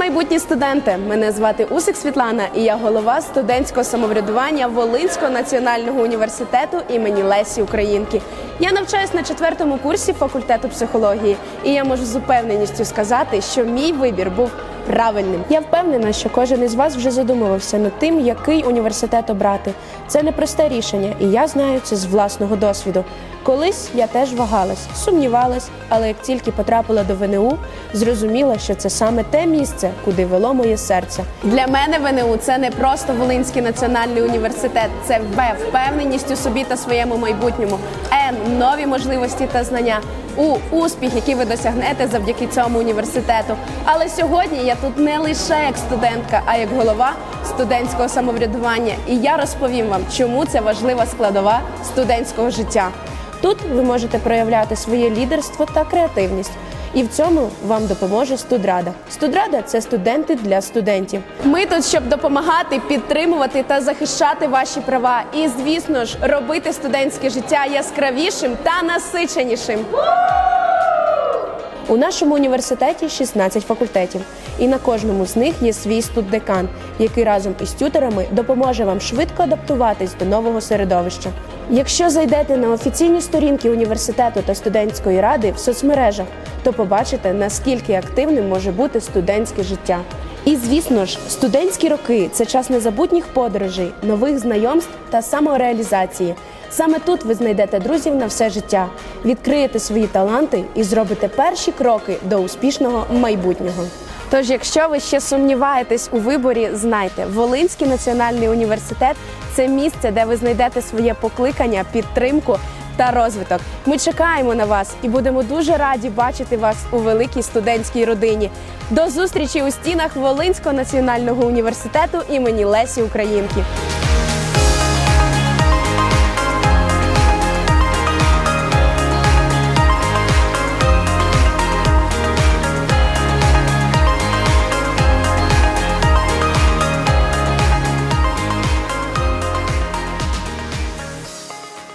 майбутні студенти! Мене звати Усик Світлана, і я голова студентського самоврядування Волинського національного університету імені Лесі Українки. Я навчаюсь на четвертому курсі факультету психології, і я можу з упевненістю сказати, що мій вибір був правильним. Я впевнена, що кожен із вас вже задумувався над тим, який університет обрати. Це непросте рішення, і я знаю це з власного досвіду. Колись я теж вагалась, сумнівалась, але як тільки потрапила до ВНУ, зрозуміла, що це саме те місце, куди вело моє серце. Для мене ВНУ це не просто Волинський національний університет, це В впевненість у собі та своєму майбутньому, Н нові можливості та знання. У успіх, який ви досягнете завдяки цьому університету. Але сьогодні я тут не лише як студентка, а як голова студентського самоврядування. І я розповім вам, чому це важлива складова студентського життя. Тут ви можете проявляти своє лідерство та креативність. І в цьому вам допоможе студрада. Студрада це студенти для студентів. Ми тут, щоб допомагати, підтримувати та захищати ваші права. І, звісно ж, робити студентське життя яскравішим та насиченішим. У нашому університеті 16 факультетів, і на кожному з них є свій студдекан, який разом із тюторами допоможе вам швидко адаптуватись до нового середовища. Якщо зайдете на офіційні сторінки університету та студентської ради в соцмережах, то побачите, наскільки активним може бути студентське життя. І звісно ж, студентські роки це час незабутніх подорожей, нових знайомств та самореалізації. Саме тут ви знайдете друзів на все життя, відкриєте свої таланти і зробите перші кроки до успішного майбутнього. Тож, якщо ви ще сумніваєтесь у виборі, знайте, Волинський національний університет це місце, де ви знайдете своє покликання, підтримку та розвиток. Ми чекаємо на вас і будемо дуже раді бачити вас у великій студентській родині. До зустрічі у стінах Волинського національного університету імені Лесі Українки.